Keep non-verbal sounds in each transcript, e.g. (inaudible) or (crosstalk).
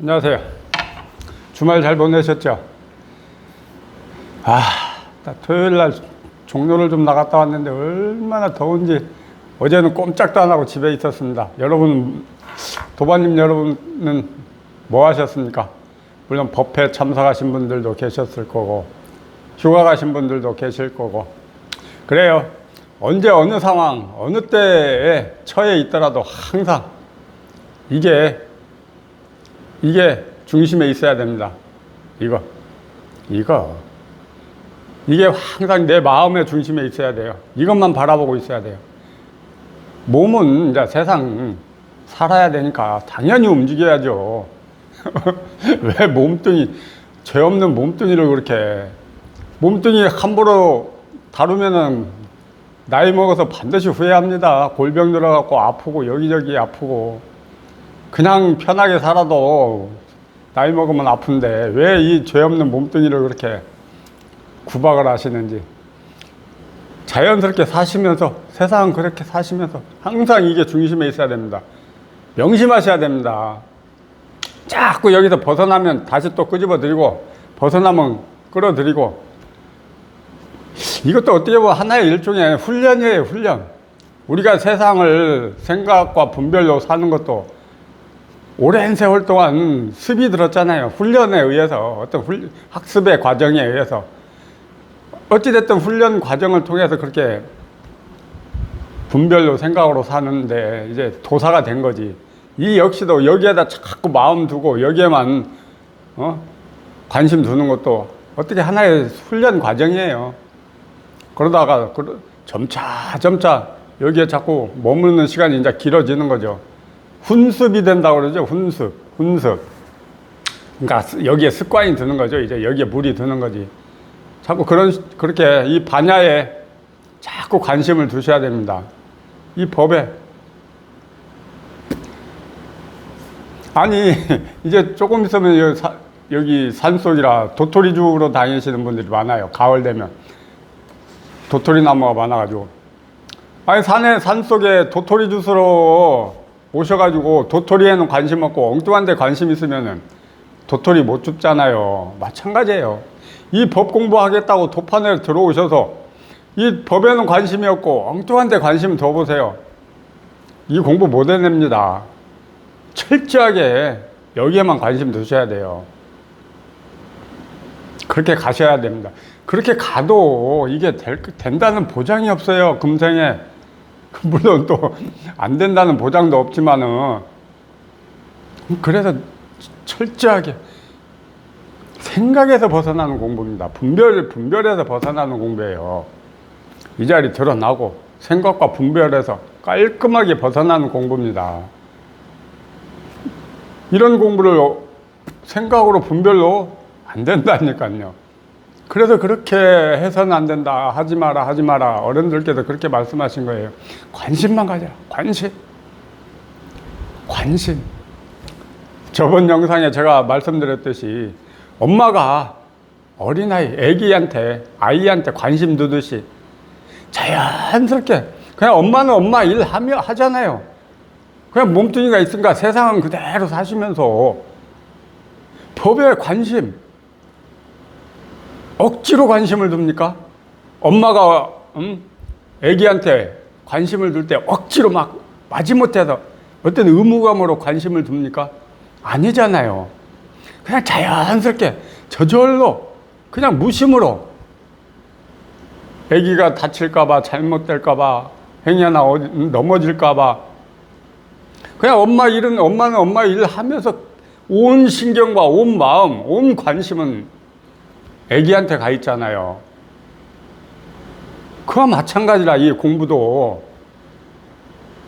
안녕하세요. 주말 잘 보내셨죠? 아, 나 토요일 날 종로를 좀 나갔다 왔는데 얼마나 더운지 어제는 꼼짝도 안 하고 집에 있었습니다. 여러분, 도반님 여러분은 뭐 하셨습니까? 물론 법회 참석하신 분들도 계셨을 거고, 휴가 가신 분들도 계실 거고, 그래요. 언제 어느 상황, 어느 때에 처해 있더라도 항상 이게 이게 중심에 있어야 됩니다. 이거, 이거. 이게 항상 내 마음의 중심에 있어야 돼요. 이것만 바라보고 있어야 돼요. 몸은 이제 세상 살아야 되니까 당연히 움직여야죠. (laughs) 왜 몸뚱이, 죄 없는 몸뚱이를 그렇게, 몸뚱이 함부로 다루면은 나이 먹어서 반드시 후회합니다. 골병 들어갖고 아프고 여기저기 아프고. 그냥 편하게 살아도 나이 먹으면 아픈데 왜 이 죄 없는 몸뚱이를 그렇게 구박을 하시는지 자연스럽게 사시면서 세상 그렇게 사시면서 항상 이게 중심에 있어야 됩니다. 명심하셔야 됩니다. 자꾸 여기서 벗어나면 다시 또 끄집어 드리고 벗어나면 끌어들이고 이것도 어떻게 보면 하나의 일종의 훈련이에요, 훈련. 우리가 세상을 생각과 분별로 사는 것도 오랜 세월 동안 습이 들었잖아요. 훈련에 의해서, 어떤 훌- 학습의 과정에 의해서. 어찌됐든 훈련 과정을 통해서 그렇게 분별로 생각으로 사는데 이제 도사가 된 거지. 이 역시도 여기에다 자꾸 마음 두고 여기에만 어? 관심 두는 것도 어떻게 하나의 훈련 과정이에요. 그러다가 그- 점차 점차 여기에 자꾸 머무르는 시간이 이제 길어지는 거죠. 훈습이 된다고 그러죠. 훈습, 훈습. 그러니까 스- 여기에 습관이 드는 거죠. 이제 여기에 물이 드는 거지. 자꾸 그런 그렇게 이 반야에 자꾸 관심을 두셔야 됩니다. 이 법에 아니 (laughs) 이제 조금 있으면 여기, 사- 여기 산속이라 도토리죽으로 다니시는 분들이 많아요. 가을 되면 도토리 나무가 많아가지고 아니 산에 산 속에 도토리 주스로 오셔가지고 도토리에는 관심 없고 엉뚱한 데 관심 있으면은 도토리 못 줍잖아요. 마찬가지예요. 이 법 공부하겠다고 도판에 들어오셔서 이 법에는 관심이 없고 엉뚱한 데 관심 더 보세요. 이 공부 못 해냅니다. 철저하게 여기에만 관심 두셔야 돼요. 그렇게 가셔야 됩니다. 그렇게 가도 이게 될, 된다는 보장이 없어요. 금생에. (laughs) 물론 또 안 된다는 보장도 없지만은 그래서 철저하게 생각에서 벗어나는 공부입니다. 분별 분별에서 벗어나는 공부예요. 이 자리 드러나고 생각과 분별에서 깔끔하게 벗어나는 공부입니다. 이런 공부를 생각으로 분별로 안 된다니까요. 그래서 그렇게 해서는 안 된다. 하지 마라, 하지 마라. 어른들께서 그렇게 말씀하신 거예요. 관심만 가져라. 관심. 관심. 저번 영상에 제가 말씀드렸듯이 엄마가 어린아이, 애기한테, 아이한테 관심 두듯이 자연스럽게 그냥 엄마는 엄마 일 하며 하잖아요. 그냥 몸뚱이가 있으니까 세상은 그대로 사시면서 법에 관심, 억지로 관심을 둡니까? 엄마가 음, 애기한테 관심을 둘 때 억지로 막 마지못해서 어떤 의무감으로 관심을 둡니까? 아니잖아요. 그냥 자연스럽게 저절로 그냥 무심으로 애기가 다칠까봐 잘못될까봐 행여나 어디 넘어질까봐 그냥 엄마 일은 엄마는 엄마 일 하면서 온 신경과 온 마음, 온 관심은 애기한테 가 있잖아요. 그와 마찬가지라 이 공부도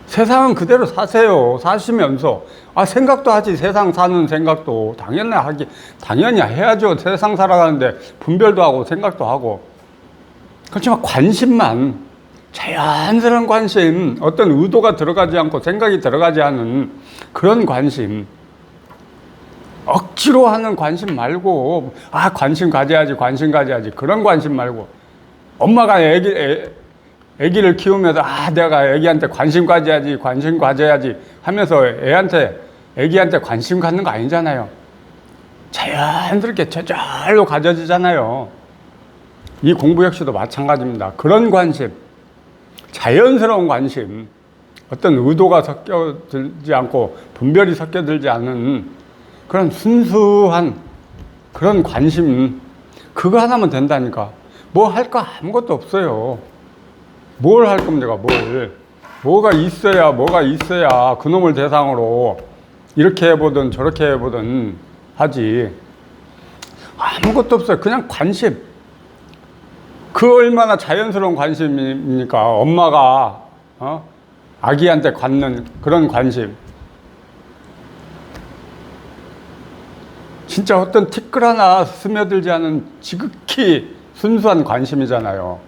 세상은 그대로 사세요. 사시면서 아 생각도 하지 세상 사는 생각도 당연히 하기 당연히 해야죠. 세상 살아가는데 분별도 하고 생각도 하고 그렇지만 관심만 자연스러운 관심 어떤 의도가 들어가지 않고 생각이 들어가지 않은 그런 관심 억지로 하는 관심 말고 아 관심 가져야지 관심 가져야지 그런 관심 말고 엄마가 애기 애, 애기를 키우면서 아 내가 애기한테 관심 가져야지 관심 가져야지 하면서 애한테 애기한테 관심 갖는 거 아니잖아요. 자연스럽게 저절로 가져지잖아요. 이 공부 역시도 마찬가지입니다. 그런 관심, 자연스러운 관심, 어떤 의도가 섞여들지 않고 분별이 섞여들지 않은 그런 순수한 그런 관심, 그거 하나면 된다니까. 뭐 할 거 아무것도 없어요. 뭘 할 겁니까, 뭘. 뭐가 있어야, 뭐가 있어야 그놈을 대상으로 이렇게 해보든 저렇게 해보든 하지. 아무것도 없어요. 그냥 관심. 그 얼마나 자연스러운 관심입니까? 엄마가, 어? 아기한테 갖는 그런 관심. 진짜 어떤 티끌 하나 스며들지 않은 지극히 순수한 관심이잖아요.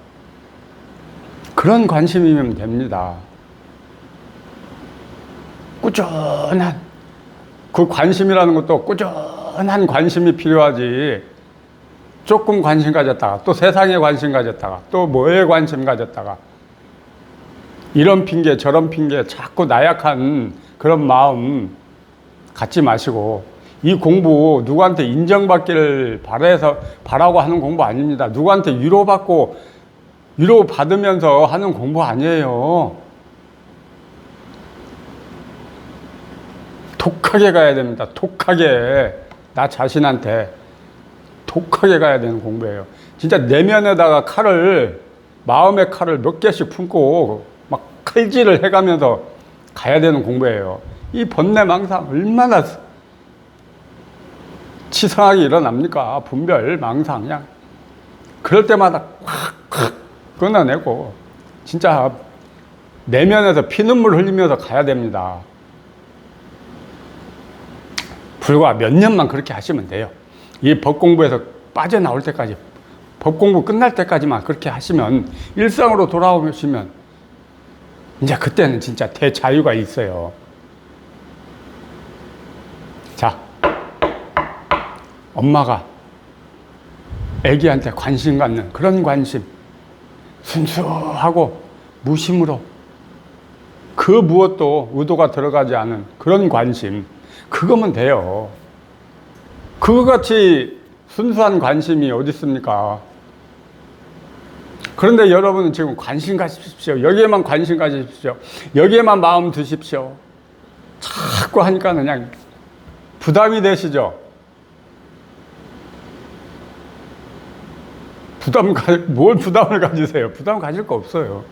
그런 관심이면 됩니다. 꾸준한 그 관심이라는 것도 꾸준한 관심이 필요하지. 조금 관심 가졌다가 또 세상에 관심 가졌다가 또 뭐에 관심 가졌다가 이런 핑계 저런 핑계 자꾸 나약한 그런 마음 갖지 마시고 이 공부 누구한테 인정받기를 바라서 바라고 하는 공부 아닙니다. 누구한테 위로받고 위로 받으면서 하는 공부 아니에요. 독하게 가야 됩니다. 독하게 나 자신한테 독하게 가야 되는 공부예요. 진짜 내면에다가 칼을 마음의 칼을 몇 개씩 품고 막 칼질을 해가면서 가야 되는 공부예요. 이 번뇌 망상 얼마나 치성하게 일어납니까? 분별, 망상 그냥 그럴 때마다 확 확 끊어내고 진짜 내면에서 피눈물 흘리면서 가야 됩니다. 불과 몇 년만 그렇게 하시면 돼요. 이 법 공부에서 빠져나올 때까지, 법 공부 끝날 때까지만 그렇게 하시면 일상으로 돌아오시면 이제 그때는 진짜 대자유가 있어요. 자, 엄마가 아기한테 관심 갖는 그런 관심, 순수하고 무심으로 그 무엇도 의도가 들어가지 않은 그런 관심, 그거면 돼요. 그거 같이 순수한 관심이 어디 있습니까? 그런데 여러분은 지금 관심 가십시오. 여기에만 관심 가십시오. 여기에만 마음 두십시오. 자꾸 하니까 그냥 부담이 되시죠? 부담 가, 뭘 부담을 가지세요? 부담 가질 거 없어요.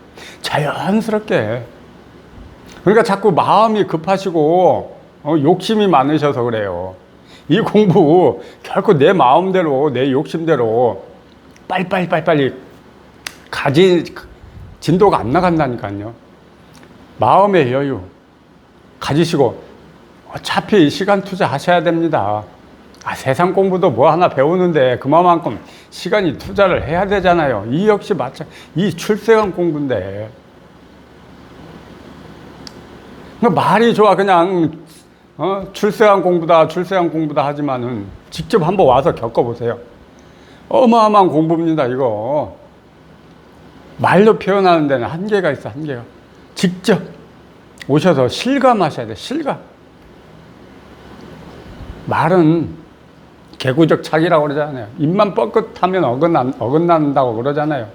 자연스럽게. 그러니까 자꾸 마음이 급하시고, 어, 욕심이 많으셔서 그래요. 이 공부 결코 내 마음대로, 내 욕심대로 빨리빨리빨리빨리 가지, 진도가 안 나간다니까요. 마음의 여유 가지시고 어차피 시간 투자하셔야 됩니다. 아, 세상 공부도 뭐 하나 배우는데 그만큼 시간이 투자를 해야 되잖아요. 이 역시 마찬, 이 출세관 공부인데. 그러니까 말이 좋아 그냥 어? 출세한 공부다 출세한 공부다 하지만은 직접 한번 와서 겪어보세요. 어마어마한 공부입니다 이거. 말로 표현하는 데는 한계가 있어 한계가. 직접 오셔서 실감하셔야 돼 실감. 말은 개구적 착이라고 그러잖아요. 입만 뻐끗하면 어긋난, 어긋난다고 그러잖아요.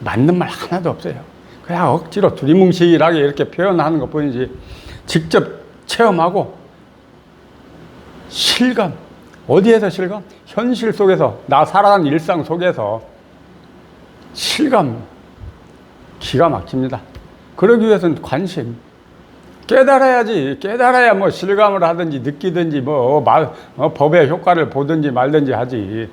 맞는 말 하나도 없어요. 그냥 억지로 두리뭉실하게 이렇게 표현하는 것 뿐이지 직접 체험하고 실감. 어디에서 실감? 현실 속에서, 나 살아가는 일상 속에서 실감. 기가 막힙니다. 그러기 위해서는 관심. 깨달아야지. 깨달아야 뭐 실감을 하든지 느끼든지 뭐 말, 어, 법의 효과를 보든지 말든지 하지.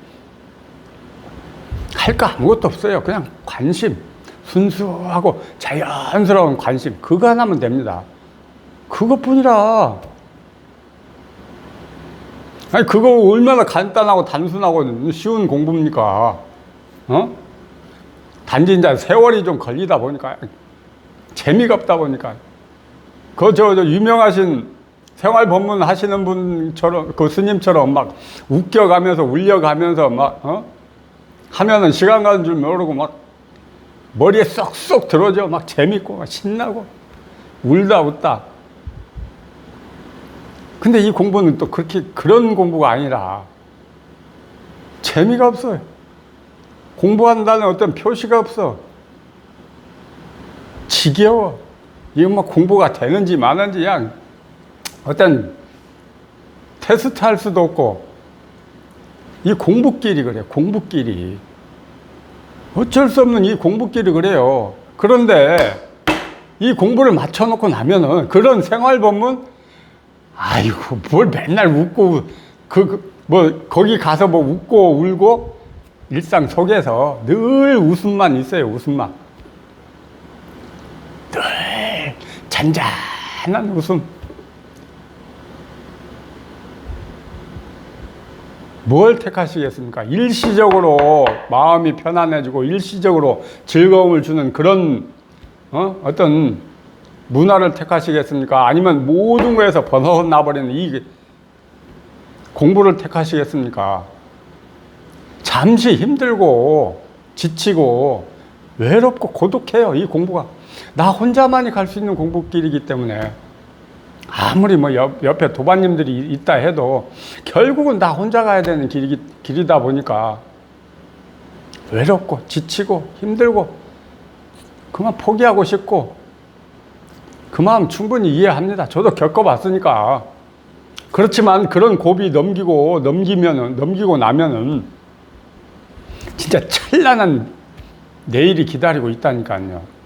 할 거 아무것도 없어요. 그냥 관심. 순수하고 자연스러운 관심. 그거 하나면 됩니다. 그것뿐이라. 아니, 그거 얼마나 간단하고 단순하고 쉬운 공부입니까? 어? 단지 이제 세월이 좀 걸리다 보니까 재미가 없다 보니까 그저 유명하신 생활 법문 하시는 분처럼 그 스님처럼 막 웃겨가면서 울려가면서 막 어? 하면은 시간 가는 줄 모르고 막 머리에 쏙쏙 들어져 막 재밌고 막 신나고 울다 웃다 근데 이 공부는 또 그렇게 그런 공부가 아니라 재미가 없어요. 공부한다는 어떤 표시가 없어. 지겨워. 이거 뭐 공부가 되는지 마는지 그냥 어떤 테스트 할 수도 없고 이 공부끼리 그래 공부끼리. 어쩔 수 없는 이 공부끼리 그래요. 그런데 이 공부를 맞춰놓고 나면은 그런 생활법문 아이고 뭘 맨날 웃고 그 뭐 거기 가서 뭐 웃고 울고 일상 속에서 늘 웃음만 있어요 웃음만 늘 잔잔한 웃음 뭘 택하시겠습니까? 일시적으로 마음이 편안해지고 일시적으로 즐거움을 주는 그런 어? 어떤 문화를 택하시겠습니까? 아니면 모든 거에서 벗어나버리는 이 공부를 택하시겠습니까? 잠시 힘들고 지치고 외롭고 고독해요, 이 공부가. 나 혼자만이 갈 수 있는 공부길이기 때문에 아무리 뭐 옆, 옆에 도반님들이 있다 해도 결국은 나 혼자 가야 되는 길이, 길이다 보니까 외롭고 지치고 힘들고 그만 포기하고 싶고 그 마음 충분히 이해합니다. 저도 겪어봤으니까. 그렇지만 그런 고비 넘기고 넘기면은 넘기고 나면은 진짜 찬란한 내일이 기다리고 있다니까요.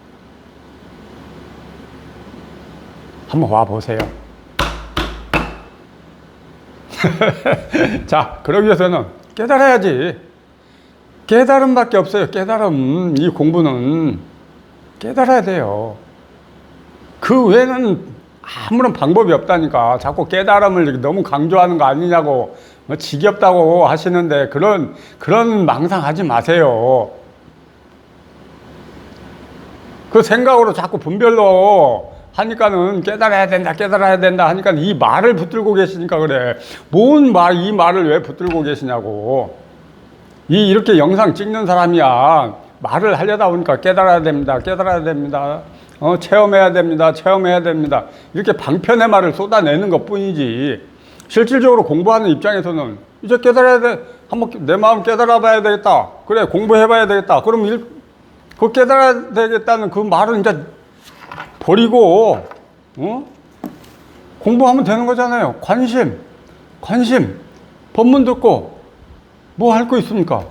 한번 와 보세요. (laughs) 자, 그러기 위해서는 깨달아야지. 깨달음밖에 없어요. 깨달음. 이 공부는 깨달아야 돼요. 그 외에는 아무런 방법이 없다니까. 자꾸 깨달음을 너무 강조하는 거 아니냐고. 뭐 지겹다고 하시는데 그런, 그런 망상하지 마세요. 그 생각으로 자꾸 분별로 하니까는 깨달아야 된다, 깨달아야 된다 하니까 이 말을 붙들고 계시니까 그래. 뭔 말, 이 말을 왜 붙들고 계시냐고. 이 이렇게 영상 찍는 사람이야. 말을 하려다 보니까 깨달아야 됩니다, 깨달아야 됩니다. 어, 체험해야 됩니다, 체험해야 됩니다. 이렇게 방편의 말을 쏟아내는 것 뿐이지. 실질적으로 공부하는 입장에서는 이제 깨달아야 돼. 한번 내 마음 깨달아 봐야 되겠다. 그래, 공부해 봐야 되겠다. 그럼 일, 그 깨달아야 되겠다는 그 말은 이제 버리고 어? 공부하면 되는 거잖아요. 관심, 관심, 법문 듣고 뭐 할 거 있습니까?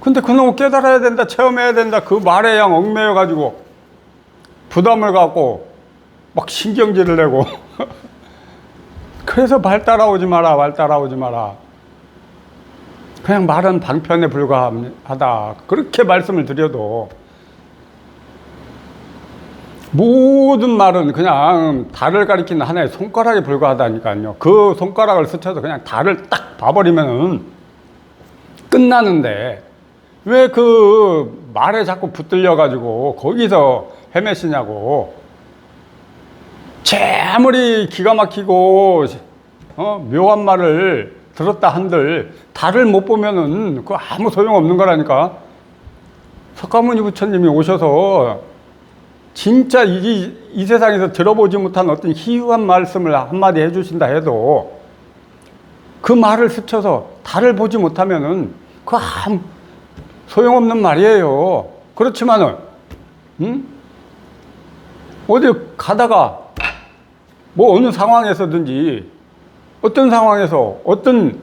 근데 그놈을 깨달아야 된다, 체험해야 된다 그 말에 양 얽매여 가지고 부담을 갖고 막 신경질을 내고 (laughs) 그래서 말 따라오지 마라, 말 따라오지 마라. 그냥 말은 방편에 불과하다. 그렇게 말씀을 드려도 모든 말은 그냥 달을 가리키는 하나의 손가락에 불과하다니까요. 그 손가락을 스쳐서 그냥 달을 딱 봐버리면은 끝나는데 왜 그 말에 자꾸 붙들려가지고 거기서 헤매시냐고. 제 아무리 기가 막히고 어, 묘한 말을 들었다 한들 달을 못 보면은 그 아무 소용 없는 거라니까. 석가모니 부처님이 오셔서 진짜 이, 이 세상에서 들어보지 못한 어떤 희유한 말씀을 한마디 해주신다 해도 그 말을 스쳐서 달을 보지 못하면은 그 아무 소용없는 말이에요. 그렇지만은, 음? 어디 가다가 뭐 어느 상황에서든지 어떤 상황에서 어떤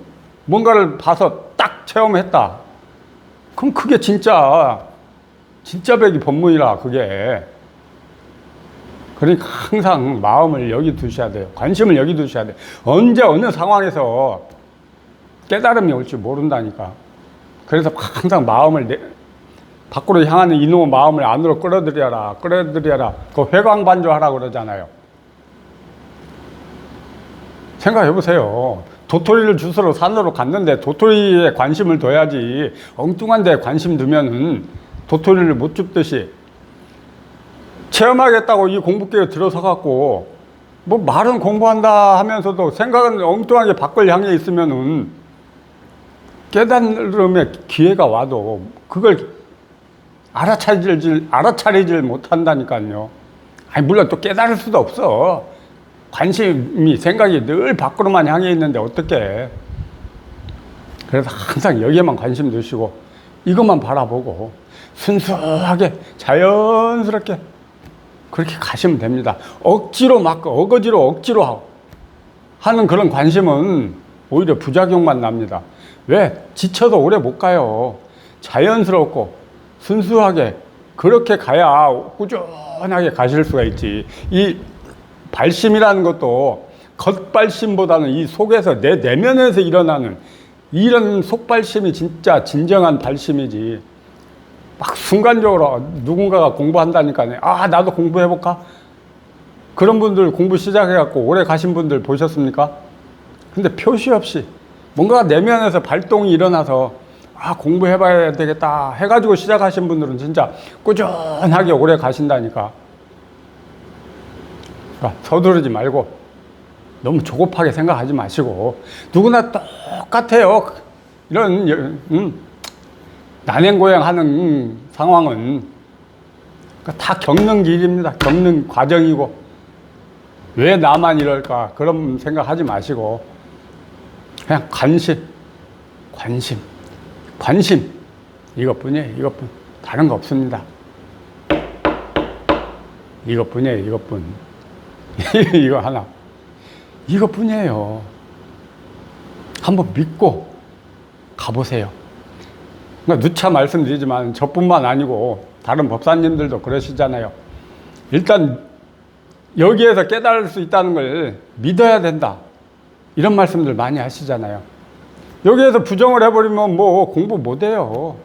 뭔가를 봐서 딱 체험했다. 그럼 그게 진짜, 진짜 백이 법문이라, 그게. 그러니까 항상 마음을 여기 두셔야 돼요. 관심을 여기 두셔야 돼요. 언제 어느 상황에서 깨달음이 올지 모른다니까. 그래서 항상 마음을 내, 밖으로 향하는 이놈의 마음을 안으로 끌어들여라, 끌어들여라. 그 회광반조하라 그러잖아요. 생각해 보세요. 도토리를 주스러 산으로 갔는데 도토리에 관심을 둬야지 엉뚱한 데 관심 두면은 도토리를 못 줍듯이 체험하겠다고 이 공부교에 들어서 갖고 뭐 말은 공부한다 하면서도 생각은 엉뚱하게 밖을 향해 있으면은 깨달음의 기회가 와도 그걸 알아차리질 알아차리질 못한다니까요. 아니 물론 또 깨달을 수도 없어. 관심이 생각이 늘 밖으로만 향해 있는데 어떻게? 그래서 항상 여기에만 관심 두시고 이것만 바라보고 순수하게 자연스럽게 그렇게 가시면 됩니다. 억지로 막 어거지로 억지로 하는 그런 관심은 오히려 부작용만 납니다. 왜? 지쳐서 오래 못 가요. 자연스럽고 순수하게 그렇게 가야 꾸준하게 가실 수가 있지. 이 발심이라는 것도 겉발심보다는 이 속에서 내 내면에서 일어나는 이런 속발심이 진짜 진정한 발심이지. 막 순간적으로 누군가가 공부한다니까 아 나도 공부해볼까? 그런 분들 공부 시작해갖고 오래 가신 분들 보셨습니까? 근데 표시 없이 뭔가 내면에서 발동이 일어나서 아 공부해봐야 되겠다 해가지고 시작하신 분들은 진짜 꾸준하게 오래 가신다니까 그러니까 서두르지 말고 너무 조급하게 생각하지 마시고 누구나 똑같아요 이런 음, 난행고행하는 상황은 그러니까 다 겪는 길입니다 겪는 과정이고 왜 나만 이럴까 그런 생각하지 마시고 그냥 관심, 관심, 관심 이것뿐이에요. 이것뿐 다른 거 없습니다. 이것뿐이에요. 이것뿐 (laughs) 이거 하나 이것뿐이에요. 한번 믿고 가보세요. 그러니까 누차 말씀드리지만 저뿐만 아니고 다른 법사님들도 그러시잖아요. 일단 여기에서 깨달을 수 있다는 걸 믿어야 된다. 이런 말씀들 많이 하시잖아요. 여기에서 부정을 해버리면 뭐 공부 못해요.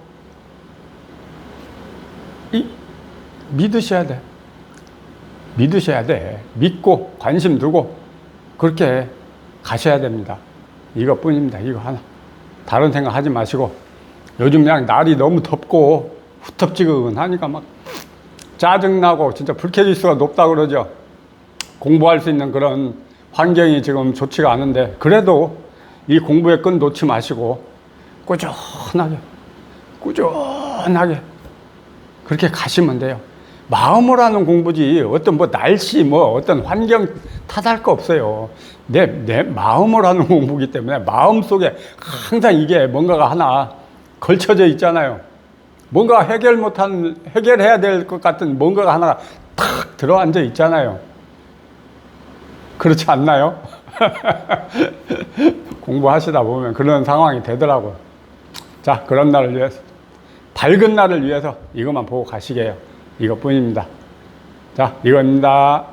이, 믿으셔야 돼. 믿으셔야 돼. 믿고 관심 두고 그렇게 가셔야 됩니다. 이것뿐입니다. 이거 하나. 다른 생각 하지 마시고 요즘 그냥 날이 너무 덥고 후텁지근하니까 막 짜증나고 진짜 불쾌지수가 높다 그러죠. 공부할 수 있는 그런 환경이 지금 좋지가 않은데 그래도 이 공부의 끈 놓지 마시고 꾸준하게 꾸준하게 그렇게 가시면 돼요. 마음으로 하는 공부지 어떤 뭐 날씨 뭐 어떤 환경 탓할 거 없어요. 내, 내 마음으로 하는 공부기 때문에 마음 속에 항상 이게 뭔가가 하나 걸쳐져 있잖아요. 뭔가 해결 못한, 해결해야 될 것 같은 뭔가가 하나 탁 들어앉아 있잖아요. 그렇지 않나요? (laughs) 공부하시다 보면 그런 상황이 되더라고요. 자, 그런 날을 위해서, 밝은 날을 위해서 이것만 보고 가시게요. 이것뿐입니다. 자, 이겁니다.